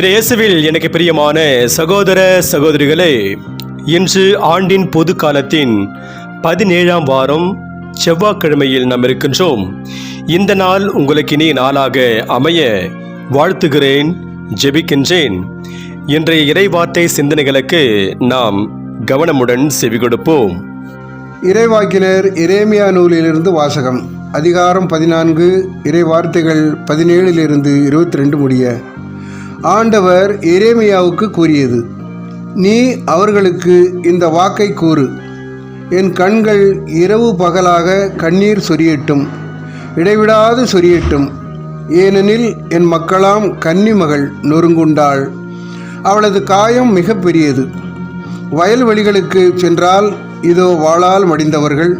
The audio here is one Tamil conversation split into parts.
இயேசுவில் எனக்கு பிரியமான சகோதர சகோதரிகளே இன்று ஆண்டின் பொது காலத்தின் பதினேழாம் வாரம் செவ்வாய்க்கிழமையில் நாம் இருக்கின்றோம். இந்த நாள் உங்களுக்கு இனி நாளாக அமைய வாழ்த்துகிறேன் ஜெபிக்கின்றேன். இன்றைய இறைவார்த்தை சிந்தனைகளுக்கு நாம் கவனமுடன் செவி கொடுப்போம். இறைவாக்கினர் இரேமியா நூலிலிருந்து வாசகம் அதிகாரம் பதினான்கு இறை வார்த்தைகள் பதினேழிலிருந்து இருபத்தி ரெண்டு முடிய. ஆண்டவர் எரேமியாவுக்கு கூறியது நீ அவர்களுக்கு இந்த வாக்கை கூறு. என் கண்கள் இரவு பகலாக கண்ணீர் சொரியட்டும் இடைவிடாது சொரியட்டும். ஏனெனில் என் மக்களாம் கன்னிமகள் நொறுங்குண்டாள். அவளது காயம் மிக பெரியது வயல்வெளிகளுக்கு சென்றால் இதோ வாளால் மடிந்தவர்கள்.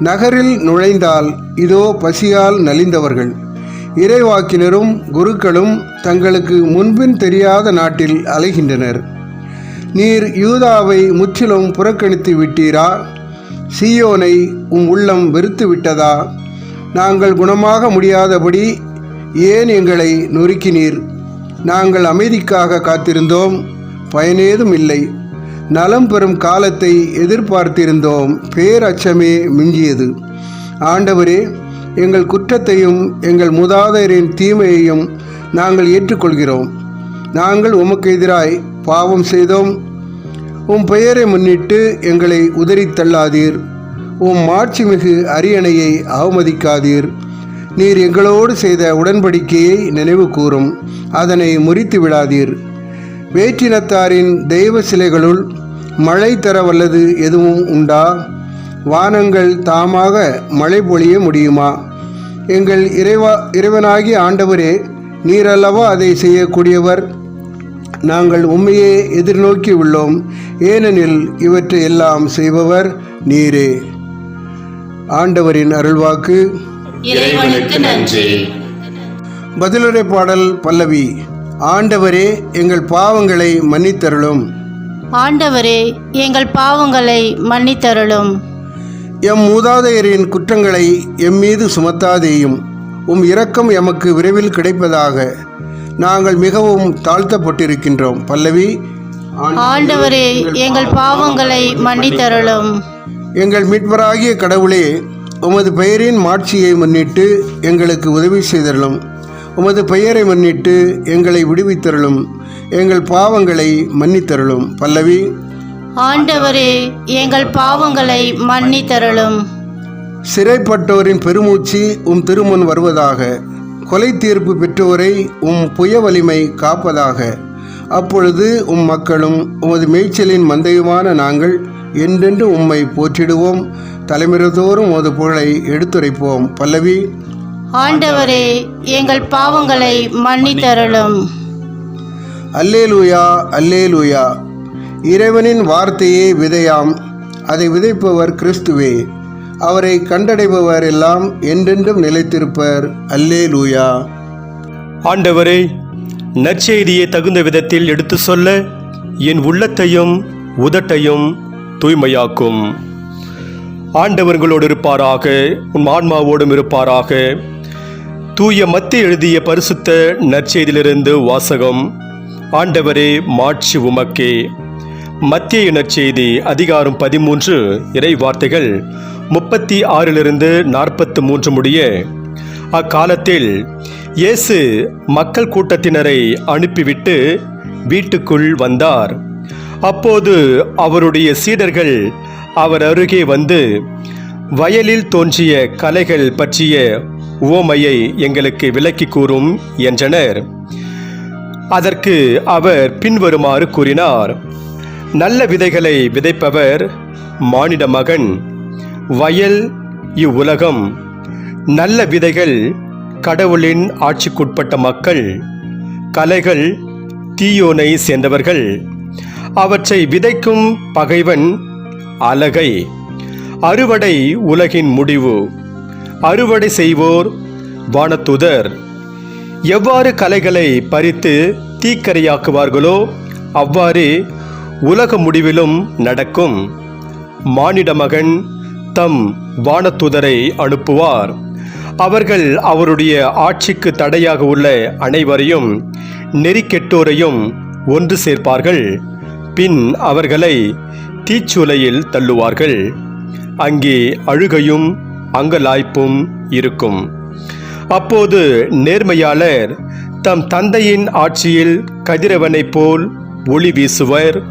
நகரில் நுழைந்தால் இதோ பசியால் நலிந்தவர்கள். இறைவாக்கினரும் குருக்களும் தங்களுக்கு முன்பின் தெரியாத நாட்டில் அலைகின்றனர். நீர் யூதாவை முற்றிலும் புறக்கணித்து விட்டீரா? சியோனை உம் உள்ளம் வெறுத்து விட்டதா? நாங்கள் குணமாக முடியாதபடி ஏன் எங்களை நொறுக்கினீர்? நாங்கள் அமைதிக்காக காத்திருந்தோம் பயனேதும் இல்லை. நலம் பெறும் காலத்தை எதிர்பார்த்திருந்தோம் பேரச்சமே மிஞ்சியது. ஆண்டவரே எங்கள் குற்றத்தையும் எங்கள் முதாதையரின் தீமையையும் நாங்கள் ஏற்றுக்கொள்கிறோம். நாங்கள் உமக்கு எதிராய் பாவம் செய்தோம். உம் பெயரை முன்னிட்டு எங்களை உதறி தள்ளாதீர். உம் மாட்சிமிகு அரியணையை அவமதிக்காதீர். நீர் எங்களோடு செய்த உடன்படிக்கையை நினைவு கூறும். அதனை முறித்து விடாதீர். வேற்றினத்தாரின் தெய்வ சிலைகளுள் மழை தர வல்லது எதுவும் உண்டா? வானங்கள் தாமாக மழை பொழிய முடியுமா? எங்கள் இறைவா இறைவனாகி ஆண்டவரே நீரல்லவா அதை செய்யக்கூடியவர். நாங்கள் உண்மையே எதிர்நோக்கி உள்ளோம். ஏனெனில் இவற்றை எல்லாம் செய்பவர் நீரே. ஆண்டவரின் அருள்வாக்கு. இறைவனுக்கு நன்றி. பதிலுரை பாடல் பல்லவி ஆண்டவரே எங்கள் பாவங்களை மன்னித்தருளும். ஆண்டவரே எங்கள் பாவங்களை மன்னித்தருளும். எம் மூதாதையரின் குற்றங்களை எம் மீது சுமத்தாதேயும். உம் இரக்கம் எமக்கு விரைவில் கிடைப்பதாக. நாங்கள் மிகவும் தாழ்த்தப்பட்டிருக்கின்றோம். பல்லவி ஆண்டவரே எங்கள் பாவங்களை மன்னித்தருளும். எங்கள் மீட்பராகிய கடவுளே உமது பெயரின் மாட்சியை முன்னிட்டு எங்களுக்கு உதவி செய்தருளும். உமது பெயரை முன்னிட்டு எங்களை விடுவித்தருளும். எங்கள் பாவங்களை மன்னித்தருளும். பல்லவி ஆண்டவரே எங்கள் பாவங்களை மன்னித்தருளும். சிறைப்பட்டோரின் பெருமூச்சு உம் திருமுன் வருவதாக கொலை தீர்ப்பு பெற்றோரை உம் புய வலிமை காப்பதாக. அப்பொழுது உம் மக்களும் உமது மேய்ச்சலின் மந்தையுமான நாங்கள் என்றென்று உம்மை போற்றிடுவோம். தலைமுறைதோறும் உமது புகழை எடுத்துரைப்போம். பல்லவி. ஆண்டவரே எங்கள் பாவங்களை மன்னித்தருளும். அல்லேலூயா அல்லேலூயா. இறைவனின் வார்த்தையே விதையாம். அதை விதைப்பவர் கிறிஸ்துவே. அவரை கண்டடைபவர் எல்லாம் என்றென்றும் நிலைத்திருப்பர். அல்லே லூயா ஆண்டவரே நற்செய்தியை தகுந்த விதத்தில் எடுத்து சொல்ல என் உள்ளத்தையும் உதட்டையும் தூய்மையாக்கும். ஆண்டவர்களோடு இருப்பாராக உன் ஆன்மாவோடும் இருப்பாராக. தூய மத்தி எழுதிய பரிசுத்த நற்செய்தியிலிருந்து வாசகம் ஆண்டவரே மாட்சி உமக்கே. மத்திய நற்செய்தி அதிகாரம் பதிமூன்று இறை வார்த்தைகள் முப்பத்தி ஆறிலிருந்து நாற்பத்து மூன்று முடிய அக்காலத்தில் இயேசு மக்கள் கூட்டத்தினரை அனுப்பிவிட்டு வீட்டுக்குள் வந்தார். அப்போது அவருடைய சீடர்கள் அவர் அருகே வந்து வயலில் தோன்றிய கலைகள் பற்றிய உவமையை எங்களுக்கு விளக்கி கூறும் என்றனர். அதற்கு அவர் பின்வருமாறு கூறினார் நல்ல விதைகளை விதைப்பவர் மானிட மகன். வயல் இவ்வுலகம். நல்ல விதைகள் கடவுளின் ஆட்சிக்குட்பட்ட மக்கள் கலைகள் தீயோனை சேர்ந்தவர்கள். அவற்றை விதைக்கும் பகைவன் அலகை அறுவடை உலகின் முடிவு. அறுவடை செய்வோர் வானத்துதர். எவ்வாறு கலைகளை பறித்து தீக்கரையாக்குவார்களோ அவ்வாறு உலக முடிவிலும் நடக்கும். மானிட மகன் தம் வானத்துதரை அனுப்புவார். அவர்கள் அவருடைய ஆட்சிக்கு தடையாக உள்ள அனைவரையும் நெறிக்கெட்டோரையும் ஒன்று சேர்ப்பார்கள். பின் அவர்களை தீச்சுலையில் தள்ளுவார்கள். அங்கே அழுகையும் அங்கலாய்ப்பும் இருக்கும். அப்போது நேர்மையாளர் தம் தந்தையின் ஆட்சியில் கதிரவனைப் போல் ஒளி வீசுவர்.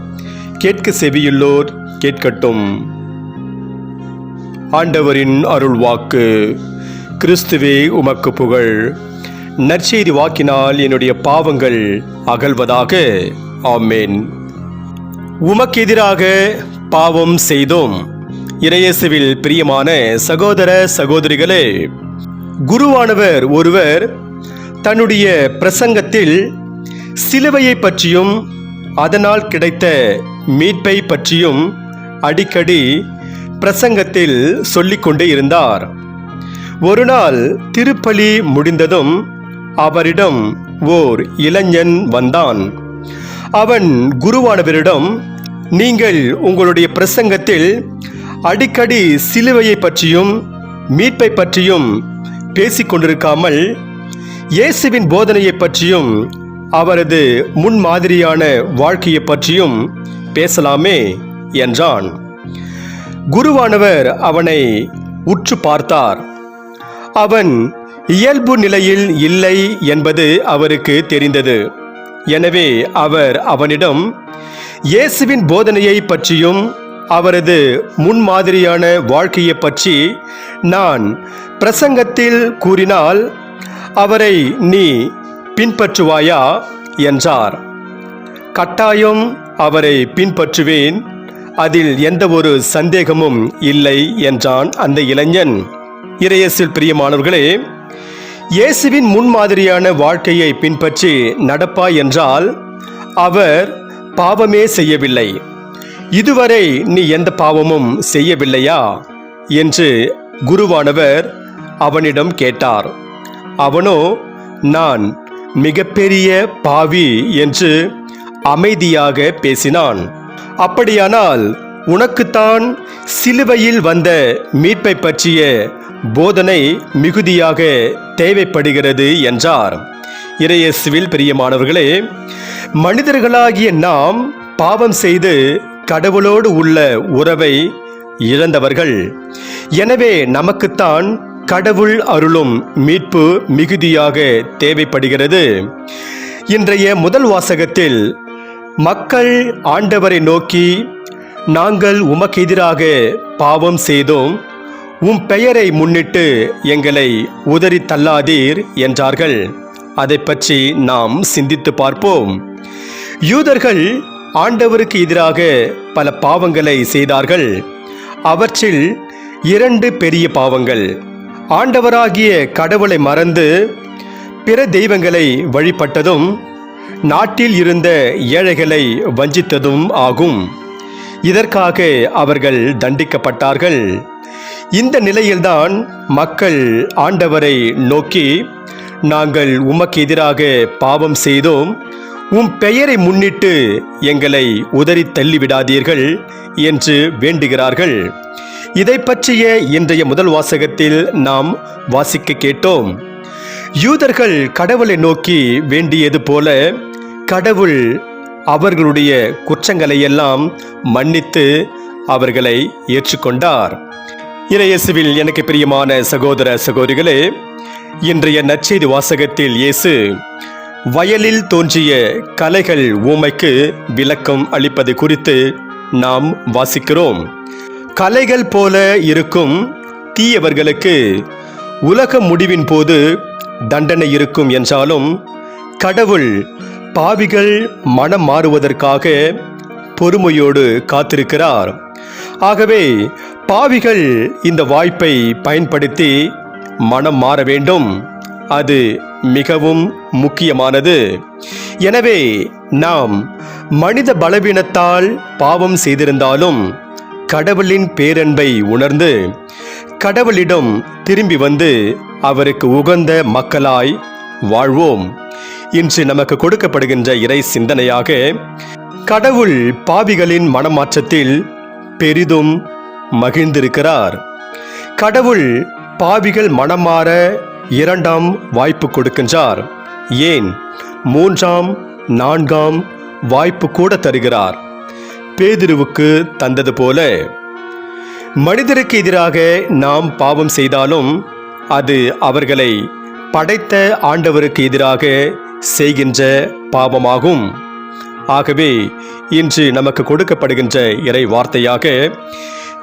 கேட்க செவியுள்ளோர் கேட்கட்டும். ஆண்டவரின் அருள் வாக்கு கிறிஸ்துவே உமக்கு புகழ். நற்செய்தி வாக்கினால் என்னுடைய பாவங்கள் அகல்வதாக. ஆமேன். உமக்கு எதிராக பாவம் செய்தோம். இறையசுவில் பிரியமான சகோதர சகோதரிகளே குருவானவர் ஒருவர் தன்னுடைய பிரசங்கத்தில் சிலுவையை பற்றியும் அதனால் கிடைத்த மீட்பை பற்றியும் அடிக்கடி பிரசங்கத்தில் சொல்லிக்கொண்டே இருந்தார். ஒரு நாள் திருப்பலி முடிந்ததும் அவரிடம் ஓர் இளைஞன் வந்தான். அவன் குருவானவரிடம் நீங்கள் உங்களுடைய பிரசங்கத்தில் அடிக்கடி சிலுவையை பற்றியும் மீட்பை பற்றியும் பேசிக்கொண்டிருக்காமல் இயேசுவின் போதனையை பற்றியும் அவரது முன்மாதிரியான வாழ்க்கையை பற்றியும் பேசலாமே என்றான். குருவானவர் அவனை உற்று பார்த்தார். அவன் இயல்பு நிலையில் இல்லை என்பது அவருக்கு தெரிந்தது. எனவே அவர் அவனிடம் இயேசுவின் போதனையை பற்றியும் அவரது முன்மாதிரியான வாழ்க்கையை பற்றி நான் பிரசங்கத்தில் கூறினால் அவரை நீ பின்பற்றுவாயா? என்றார். கட்டாயம் அவரை பின்பற்றுவேன். அதில் எந்த ஒரு சந்தேகமும் இல்லை என்றான் அந்த இளைஞன். இறையசில் பிரியமானவர்களே இயேசுவின் முன்மாதிரியான வாழ்க்கையை பின்பற்றி நடப்பாய் என்றால் அவர் பாவமே செய்யவில்லை. இதுவரை நீ எந்த பாவமும் செய்யவில்லையா? என்று குருவானவர் அவனிடம் கேட்டார். அவனோ நான் மிகப்பெரிய பாவி என்று அமைதியாக பேசினான். அப்படியானால் உனக்குத்தான் சிலுவையில் வந்த மீட்பை பற்றிய போதனை மிகுதியாக தேவைப்படுகிறது என்றார். இறையேசுவில் பிரியமானவர்களே மனிதர்களாகிய நாம் பாவம் செய்து கடவுளோடு உள்ள உறவை இழந்தவர்கள். எனவே நமக்குத்தான் கடவுள் அருளும் மீட்பு மிகுதியாக தேவைப்படுகிறது. இன்றைய முதல் வாசகத்தில் மக்கள் ஆண்டவரை நோக்கி நாங்கள் உமக்கு எதிராக பாவம் செய்தோம். உம் பெயரை முன்னிட்டு எங்களை உதறி தள்ளாதீர் என்றார்கள். அதை பற்றி நாம் சிந்தித்து பார்ப்போம். யூதர்கள் ஆண்டவருக்கு எதிராக பல பாவங்களை செய்தார்கள். அவற்றில் இரண்டு பெரிய பாவங்கள். ஆண்டவராகிய கடவுளை மறந்து பிற தெய்வங்களை வழிபட்டதும் நாட்டில் இருந்த ஏழைகளை வஞ்சித்ததும் ஆகும். இதற்காக அவர்கள் தண்டிக்கப்பட்டார்கள். இந்த நிலையில்தான் மக்கள் ஆண்டவரை நோக்கி நாங்கள் உமக்கு எதிராக பாவம் செய்தோம். உம் பெயரை முன்னிட்டு எங்களை உதறி தள்ளிவிடாதீர்கள் என்று வேண்டுகிறார்கள். இதை பற்றிய இன்றைய முதல் வாசகத்தில் நாம் வாசிக்க கேட்டோம். யூதர்கள் கடவுளை நோக்கி வேண்டியது போல கடவுள் அவர்களுடைய குற்றங்களை எல்லாம் மன்னித்து அவர்களை ஏற்றுக்கொண்டார். இறையேசுவில் எனக்கு பிரியமான சகோதர சகோதரிகளே இன்றைய நற்செய்தி வாசகத்தில் இயேசு வயலில் தோன்றிய கலைகள் ஊமைக்கு விளக்கம் அளிப்பது குறித்து நாம் வாசிக்கிறோம். கலைகள் போல இருக்கும் தீயவர்களுக்கு உலக முடிவின் போது தண்டனை இருக்கும் என்றாலும் கடவுள் பாவிகள் மனம் மாறுவதற்காக பொறுமையோடு காத்திருக்கிறார். ஆகவே பாவிகள் இந்த வாய்ப்பை பயன்படுத்தி மனம் மாற வேண்டும். அது மிகவும் முக்கியமானது. எனவே நாம் மனித பலவீனத்தால் பாவம் செய்திருந்தாலும் கடவுளின் பேரன்பை உணர்ந்து கடவுளிடம் திரும்பி வந்து அவருக்கு உகந்த மக்களாய் வாழ்வோம். இன்று நமக்கு கொடுக்கப்படுகின்ற இறை சிந்தனையாக கடவுள் பாவிகளின் மனமாற்றத்தில் பெரிதும் மகிழ்ந்திருக்கிறார். கடவுள் பாவிகள் மனம் மாற இரண்டாம் வாய்ப்பு கொடுக்கின்றார். ஏன்? மூன்றாம் நான்காம் வாய்ப்பு கூட தருகிறார். பேதிருவுக்கு தந்தது போல. மனிதருக்கு எதிராக நாம் பாவம் செய்தாலும் அது அவர்களை படைத்த ஆண்டவருக்கு எதிராக செய்கின்ற பாவமாகும். ஆகவே இன்று நமக்கு கொடுக்கப்படுகின்ற இறை வார்த்தையாக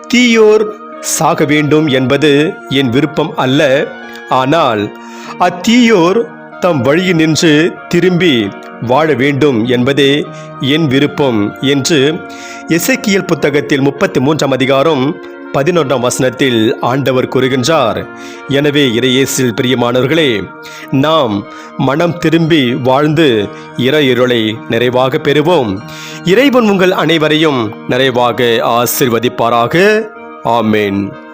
தீயோர் சாக வேண்டும் என்பது என் விருப்பம் அல்ல. ஆனால் அத்தீயோர் தம் வழியில் நின்று திரும்பி வாழ வேண்டும் என்பதே என் விருப்பம் என்று இசைக்கியல் புத்தகத்தில் முப்பத்தி மூன்றாம் அதிகாரம் பதினொன்றாம் வசனத்தில் ஆண்டவர் கூறுகின்றார் எனவே இறையேசில் பிரியமானவர்களே நாம் மனம் திரும்பி வாழ்ந்து இறை இருளை நிறைவாக பெறுவோம். இறைவன் உங்கள் அனைவரையும் நிறைவாக ஆசிர்வதிப்பாராக. ஆமேன்.